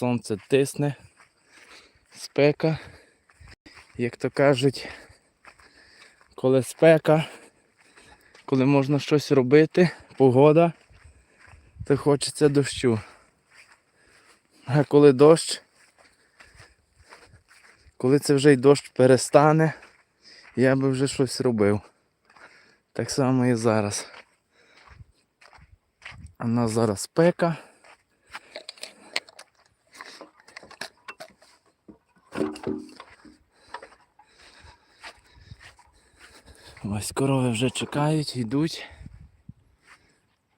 сонце тисне, спека. Як то кажуть, коли спека, коли можна щось робити, погода, то хочеться дощу. А коли дощ, коли це вже й дощ перестане, я би вже щось робив. Так само і зараз. У нас зараз спека. Ось корови вже чекають, йдуть.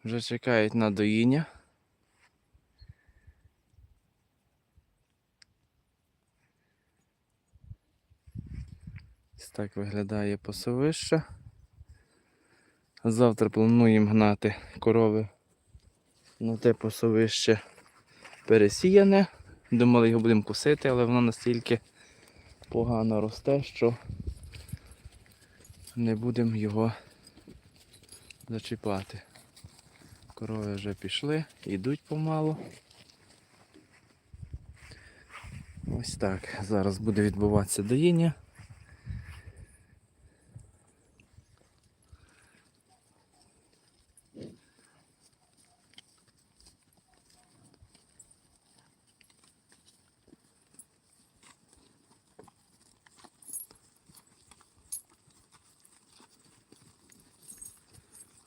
Вже чекають на доїння. Ось так виглядає пасовище. Завтра плануємо гнати корови на те пасовище пересіяне. Думали його будемо косити, але воно настільки погано росте, що не будемо його зачіпати. Корови вже пішли, йдуть помалу. Ось так. Зараз буде відбуватися доїння.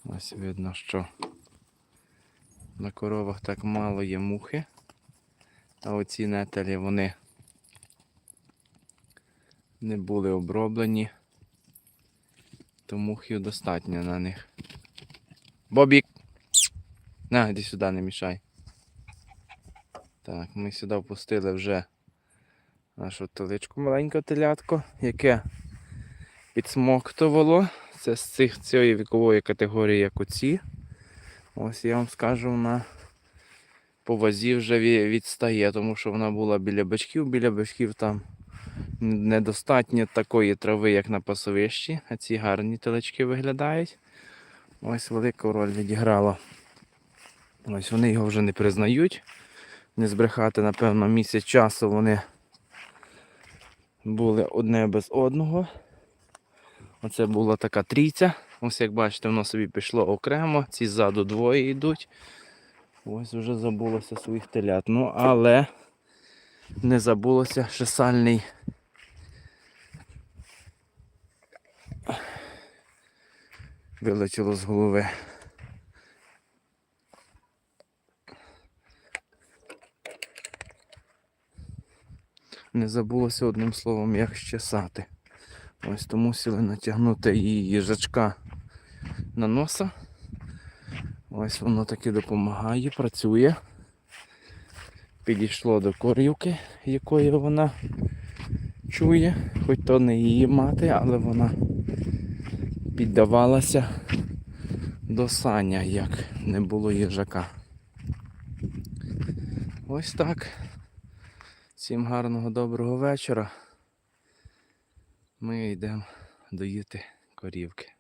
Ось видно, що на коровах так мало є мухи, а оці нетелі вони не були оброблені, то мухів достатньо на них. Бобік! На, іди сюди, не мішай. Так, ми сюди впустили вже нашу теличку маленьке телятко, яке підсмоктувало. Це з цих цієї вікової категорії, як оці. Ось я вам скажу, вона по вазі вже відстає, тому що вона була біля бачків, біля бачків там недостатньо такої трави, як на пасовищі, а ці гарні телечки виглядають. Ось велику роль відіграла. Ось вони його вже не признають. Не збрехати, напевно, місяць часу вони були одне без одного. Оце була така трійця. Ось як бачите, воно собі пішло окремо. Ці ззаду двоє йдуть. Ось вже забулося своїх телят. Ну, але не забулося ще сальний. Вилетіло з голови. Не забулося одним словом, як щесати. Ось тому мусили натягнути її їжачка на носа. Ось воно таки допомагає, працює. Підійшло до корівки, якої вона чує, хоч то не її мати, але вона піддавалася до саня, як не було їжака. Ось так. Всім гарного доброго вечора. Ми йдемо доїти корівки.